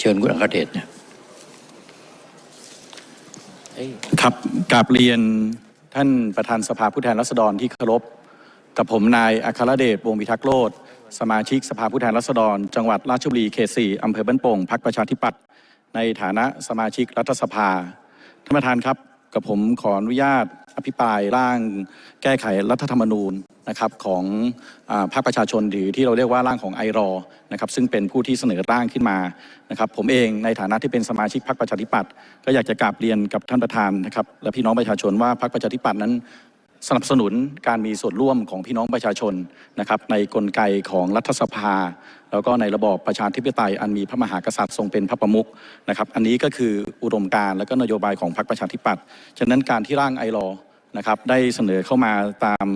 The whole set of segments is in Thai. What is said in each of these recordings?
เชิญคุณอัครเดชเนี่ยครับกราบเรียนท่านประธานสภาผู้แทนราษฎรที่เคารพกับผมนายอัครเดชวงศ์วิทักษ์โลดสมาชิกสภาผู้แทนราษฎร จังหวัดราชบุรีเขต4อำเภอบ้านโป่งพรรคประชาธิปัตย์ในฐานะสมาชิกรัฐสภาท่านประธานครับกับผมขออนุญาตอภิปรายร่างแก้ไขรัฐธรรมนูญ นะครับของอาพรรคประชาชนหรือที่เราเรียกว่าร่างของไอรอนะครับซึ่งเป็นผู้ที่เสนอร่างขึ้นมานะครับผมเองในฐานะที่เป็นสมาชิกพรรคประชาธิปัตย์ก็อยากจะกราบเรียนกับท่านประธานนะครับและพี่น้องประชาชนว่าพรรคประชาธิปัตย์นั้นสนับสนุนการมีส่วนร่วมของพี่น้องประชาชนนะครับในกลไกของรัฐสภา แล้วก็ในระบอบประชาธิปไตยอันมีพระมหากษัตริย์ทรงเป็นพระประมุขนะครับอันนี้ก็คืออุดมการณ์และก็นโยบายของพรรคประชาธิปัตย์ฉะนั้นการที่ร่างไอรอนะครับได้เสนอเข้ามาตาม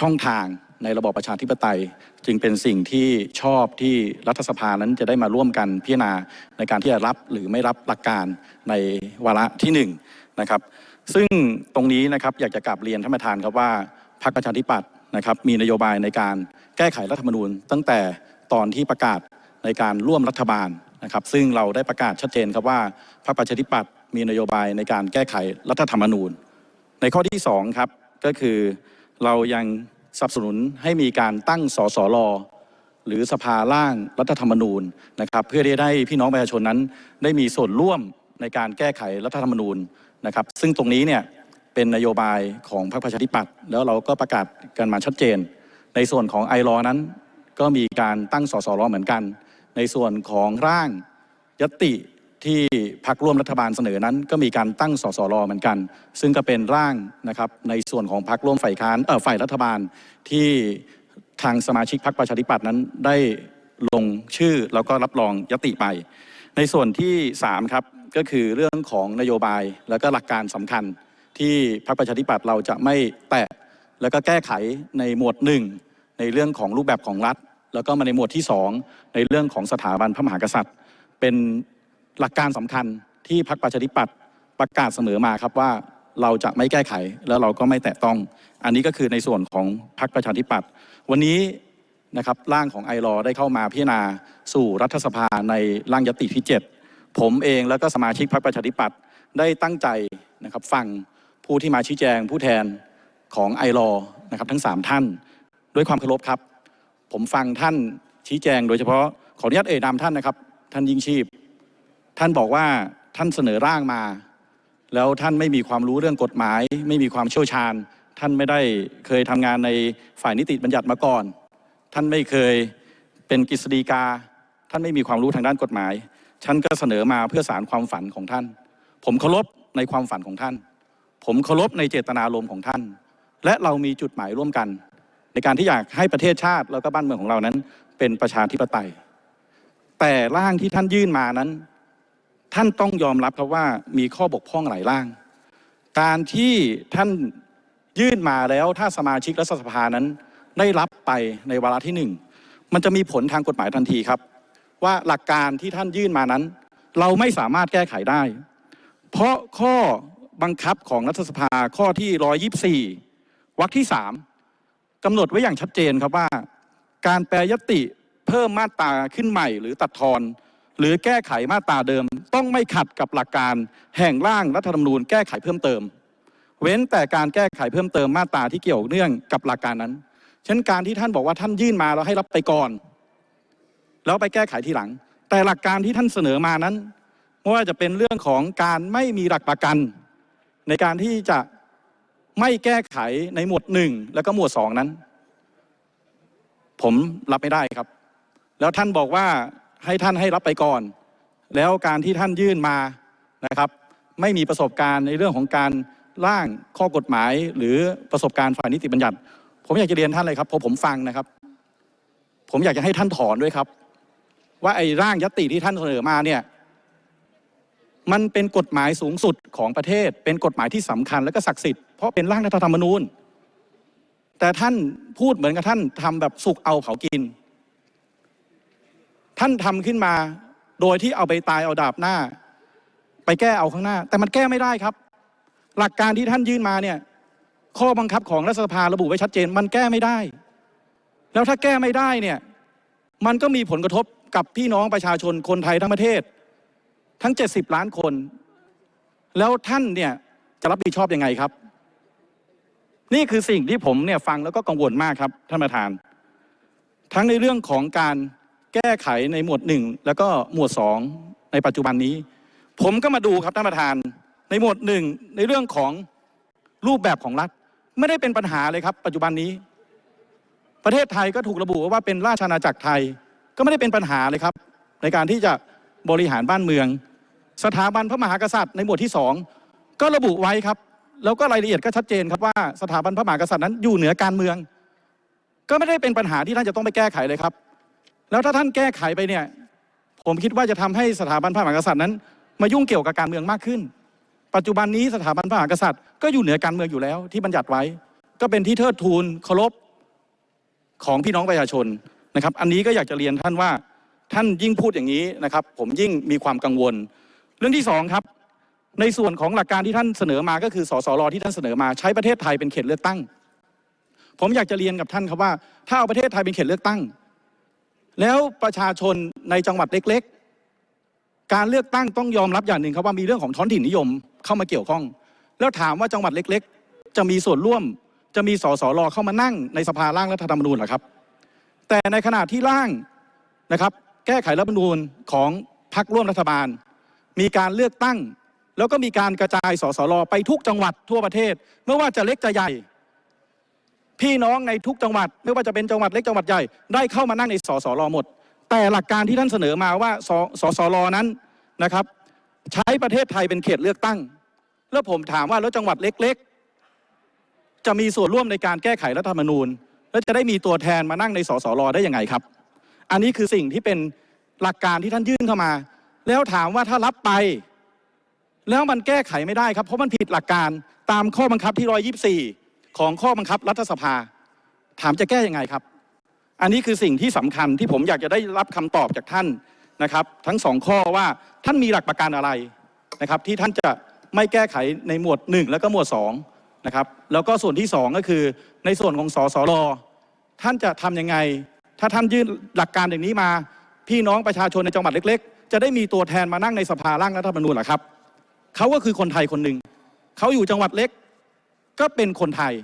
ช่องทางในระบอบประชาธิปไตย จึงเป็นสิ่งที่ชอบที่รัฐสภานั้นจะได้มาร่วมกันพิจารณาในการที่จะรับหรือไม่รับหลักการในวาระที่หนึ่งนะครับ ซึ่งตรงนี้นะครับอยากจะกลับเรียนท่านประธานครับว่าพรรคประชาธิปัตย์นะครับมีนโยบายในการแก้ไขรัฐธรรมนูญ ตั้งแต่ตอนที่ประกาศในการร่วมรัฐบาลนะครับซึ่งเราได้ประกาศชัดเจนครับว่าพรรคประชาธิปัตย์มีนโยบายในการแก้ไขรัฐธรรมนูญ ในข้อที่2ครับก็คือ เรายังสนับสนุนให้มีการตั้งสสรหรือสภาร่างรัฐธรรมนูญนะครับเพื่อที่ได้พี่น้องประชาชนนั้น ได้มีส่วนร่วมในการแก้ไขรัฐธรรมนูญนะครับ ซึ่งตรงนี้เนี่ยเป็นนโยบายของพรรคประชาธิปัตย์แล้วเราก็ประกาศกันมาชัดเจน ในส่วนของไอรอนั้น ก็มีการตั้งสสรเหมือนกัน ในส่วนของร่างยติ ที่พรรคร่วมรัฐบาลเสนอนั้น ก็มีการตั้งสสรเหมือนกัน ซึ่งก็เป็นร่างนะครับในส่วนของพรรคร่วมฝ่ายค้านเอ่อฝ่ายรัฐบาลที่ทางสมาชิกพรรคประชาธิปัตย์นั้นได้ลงชื่อแล้วก็รับรองยติไป ในส่วนที่3ครับก็คือเรื่องของนโยบายแล้วก็หลักการสำคัญ ที่พรรคประชาธิปัตย์เราจะไม่แตะแล้วก็แก้ไขในหมวดหนึ่งในเรื่องของรูปแบบของรัฐ แล้วก็มาในหมวดที่สองในเรื่องของสถาบันพระมหากษัตริย์ เป็น หลักการสำคัญที่พรรคประชาธิปัตย์ประกาศเสมอมาครับว่าเราจะไม่แก้ไขแล้วเราก็ไม่แตะต้อง อันนี้ก็คือในส่วนของพรรคประชาธิปัตย์วันนี้นะครับร่างของไอรอได้เข้ามาพิจารณาสู่รัฐสภาในร่างยติที่ 7 ผมเองแล้วก็สมาชิกพรรคประชาธิปัตย์ได้ตั้งใจนะครับฟังผู้ที่มาชี้แจงผู้แทนของไอรอนะครับทั้ง 3 ท่าน ด้วยความเคารพครับ ผมฟังท่านชี้แจงโดยเฉพาะขออนุญาตเอ่ยนามท่านนะครับ ท่านยิ่งชีพ ท่านบอกว่าท่านเสนอร่างมา แล้วท่านไม่มีความรู้เรื่องกฎหมาย ไม่มีความเชี่ยวชาญ ท่านไม่ได้เคยทำงานในฝ่ายนิติบัญญัติมาก่อน ท่านไม่เคยเป็นกฤษฎีกา ท่านไม่มีความรู้ทางด้านกฎหมายฉันก็เสนอมาเพื่อสารความฝันของท่าน ผมเคารพในความฝันของท่าน ผมเคารพในเจตนารมณ์ของท่าน และเรามีจุดหมายร่วมกัน ในการที่อยากให้ประเทศชาติแล้วก็บ้านเมืองของเรานั้น เป็นประชาธิปไตย แต่ร่างที่ท่านยื่นมานั้น ท่านต้องยอมรับครับว่ามีข้อบกพร่องหลายร่าง การที่ท่านยื่นมาแล้วถ้าสมาชิกรัฐสภานั้น ได้รับไปในวาระที่หนึ่งมันจะมีผลทางกฎหมายทันทีครับ ว่าหลักการที่ท่านยื่นมานั้น เราไม่สามารถแก้ไขได้ เพราะข้อบังคับของรัฐสภาข้อที่ 124วรรคที่ 3กำหนดไว้อย่างชัดเจนครับว่า การแปรยติเพิ่มมาตราขึ้นใหม่หรือตัดทอน หรือแก้ไขมาตราเดิม ต้องไม่ขัดกับหลักการแห่งร่างรัฐธรรมนูญแก้ไขเพิ่มเติม เว้นแต่การแก้ไขเพิ่มเติมมาตราที่เกี่ยวเนื่องกับหลักการนั้นเช่นการที่ท่านบอกว่าท่านยื่นมาแล้วให้รับไปก่อน แล้วไปแก้ไขทีหลัง แต่หลักการที่ท่านเสนอมานั้นไม่ว่าจะเป็นเรื่องของการไม่มีหลักประกัน ในการที่จะไม่แก้ไขในหมวดหนึ่งแล้วก็หมวดสองนั้น ผมรับไม่ได้ครับ แล้วท่านบอกว่า ให้ท่านให้รับไปก่อน แล้วการที่ท่านยื่นมานะครับ ไม่มีประสบการณ์ในเรื่องของการร่างข้อกฎหมาย หรือประสบการณ์ฝ่ายนิติบัญญัติ ผมอยากจะเรียนท่านเลยครับเพราะผมฟังนะครับ ผมอยากจะให้ท่านถอนด้วยครับ ว่าไอ้ร่างยติที่ท่านเสนอมาเนี่ยมันเป็นกฎหมายสูงสุดของประเทศ เป็นกฎหมายที่สำคัญและก็ศักดิ์สิทธิ์เพราะเป็นร่างรัฐธรรมนูญ แต่ท่านพูดเหมือนกับท่านทำแบบสุกเอาเผากิน ท่านทำขึ้นมาโดยที่เอาไปตายเอาดาบหน้า ไปแก้เอาข้างหน้า แต่มันแก้ไม่ได้ครับ หลักการที่ท่านยื่นมาเนี่ย ข้อบังคับของรัฐสภาระบุไว้ชัดเจน มันแก้ไม่ได้ แล้วถ้าแก้ไม่ได้เนี่ย มันก็มีผลกระทบกับพี่น้องประชาชนคนไทยทั้งประเทศ ทั้ง 70 ล้านคน แล้วท่านเนี่ยจะรับผิดชอบยังไงครับ นี่คือสิ่งที่ผมเนี่ยฟังแล้วก็กังวลมากครับท่านประธาน ทั้งในเรื่องของการ แก้ไขในหมวดหนึ่งแล้วก็หมวดสองในปัจจุบันนี้ ผมก็มาดูครับท่านประธาน ในหมวดหนึ่งในเรื่องของรูปแบบของรัฐ ไม่ได้เป็นปัญหาเลยครับ ปัจจุบันนี้ ประเทศไทยก็ถูกระบุว่าเป็นราชอาณาจักรไทยก็ไม่ได้เป็นปัญหาเลยครับ ในการที่จะบริหารบ้านเมือง สถาบันพระมหากษัตริย์ในหมวดที่สองก็ระบุไว้ครับ แล้วก็รายละเอียดก็ชัดเจนครับว่าสถาบันพระมหากษัตริย์นั้นอยู่เหนือการเมือง ก็ไม่ได้เป็นปัญหาที่ท่านจะต้องไปแก้ไขเลยครับ แล้วถ้าท่านแก้ไขไปเนี่ย ผมคิดว่าจะทำให้สถาบันพระมหากษัตริย์นั้น มายุ่งเกี่ยวกับการเมืองมากขึ้น ปัจจุบันนี้สถาบันพระมหากษัตริย์ก็อยู่เหนือการเมืองอยู่แล้ว ที่บัญญัติไว้ ก็เป็นที่เทิดทูนเคารพของพี่น้องประชาชนนะครับ อันนี้ก็อยากจะเรียนท่านว่าท่านยิ่งพูดอย่างนี้นะครับ ผมยิ่งมีความกังวล เรื่องที่สองครับในส่วนของหลักการที่ท่านเสนอมาก็คือสสรที่ท่านเสนอมาใช้ประเทศไทยเป็นเขตเลือกตั้ง ผมอยากจะเรียนกับท่านครับว่า ถ้าเอาประเทศไทยเป็นเขตเลือกตั้ง แล้วประชาชนในจังหวัดเล็กๆ การเลือกตั้งต้องยอมรับอย่างหนึ่งครับว่ามีเรื่องของท้องถิ่นนิยมเข้ามาเกี่ยวข้อง แล้วถามว่าจังหวัดเล็กๆ จะมีส่วนร่วม จะมีสสรเข้ามานั่งในสภาร่างรัฐธรรมนูญหรอครับ แต่ในขณะที่ร่างนะครับแก้ไขรัฐธรรมนูญของพรรคร่วมรัฐบาล มีการเลือกตั้ง แล้วก็มีการกระจายสสรไปทุกจังหวัดทั่วประเทศไม่ว่าจะเล็กจะใหญ่ พี่น้องในทุกจังหวัด ไม่ว่าจะเป็นจังหวัดเล็กจังหวัดใหญ่ได้เข้ามานั่งในสสรหมด แต่หลักการที่ท่านเสนอมาว่าสสสรนั้นนะครับ ใช้ประเทศไทยเป็นเขตเลือกตั้ง แล้วผมถามว่าแล้วจังหวัดเล็กๆ จะมีส่วนร่วมในการแก้ไขรัฐธรรมนูญ แล้วจะได้มีตัวแทนมานั่งในสสรได้ยังไงครับ อันนี้คือสิ่งที่เป็นหลักการที่ท่านยื่นเข้ามา แล้วถามว่าถ้ารับไป แล้วมันแก้ไขไม่ได้ครับ เพราะมันผิดหลักการตามข้อบังคับที่124 ของข้อบังคับรัฐสภา ถามจะแก้ยังไงครับ อันนี้คือสิ่งที่สำคัญที่ผมอยากจะได้รับคำตอบจากท่านนะครับ ทั้งสองข้อว่าท่านมีหลักประกันอะไรนะครับ ที่ท่านจะไม่แก้ไขในหมวด 1 แล้วก็หมวด2นะครับแล้วก็ส่วนที่ 2 ก็คือในส่วนของสสรท่านจะทำยังไง ถ้าท่านยื่นหลักการอย่างนี้มา พี่น้องประชาชนในจังหวัดเล็ก ๆ จะได้มีตัวแทนมานั่งในสภาร่างรัฐธรรมนูญหรอครับเขาก็คือคนไทยคนหนึ่งเขาอยู่จังหวัดเล็ก ก็เป็นคนไทย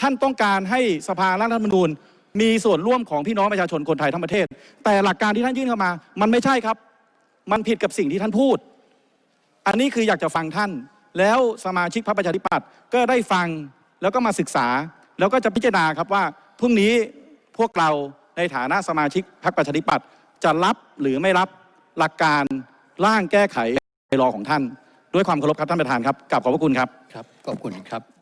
ท่านต้องการให้สภาร่างรัฐธรรมนูญ มีส่วนร่วมของพี่น้องประชาชนคนไทยทั้งประเทศ แต่หลักการที่ท่านยื่นเข้ามา มันไม่ใช่ครับ มันผิดกับสิ่งที่ท่านพูด อันนี้คืออยากจะฟังท่าน แล้วสมาชิกพรรคประชาธิปัตย์ก็ได้ฟังแล้วก็มาศึกษา แล้วก็จะพิจารณาครับว่าพรุ่งนี้พวกเราในฐานะสมาชิกพรรคประชาธิปัตย์จะรับหรือไม่รับหลักการร่างแก้ไขรอของท่าน ด้วยความเคารพครับท่านประธานครับกราบขอบพระคุณครับ ครับ ขอบคุณครับ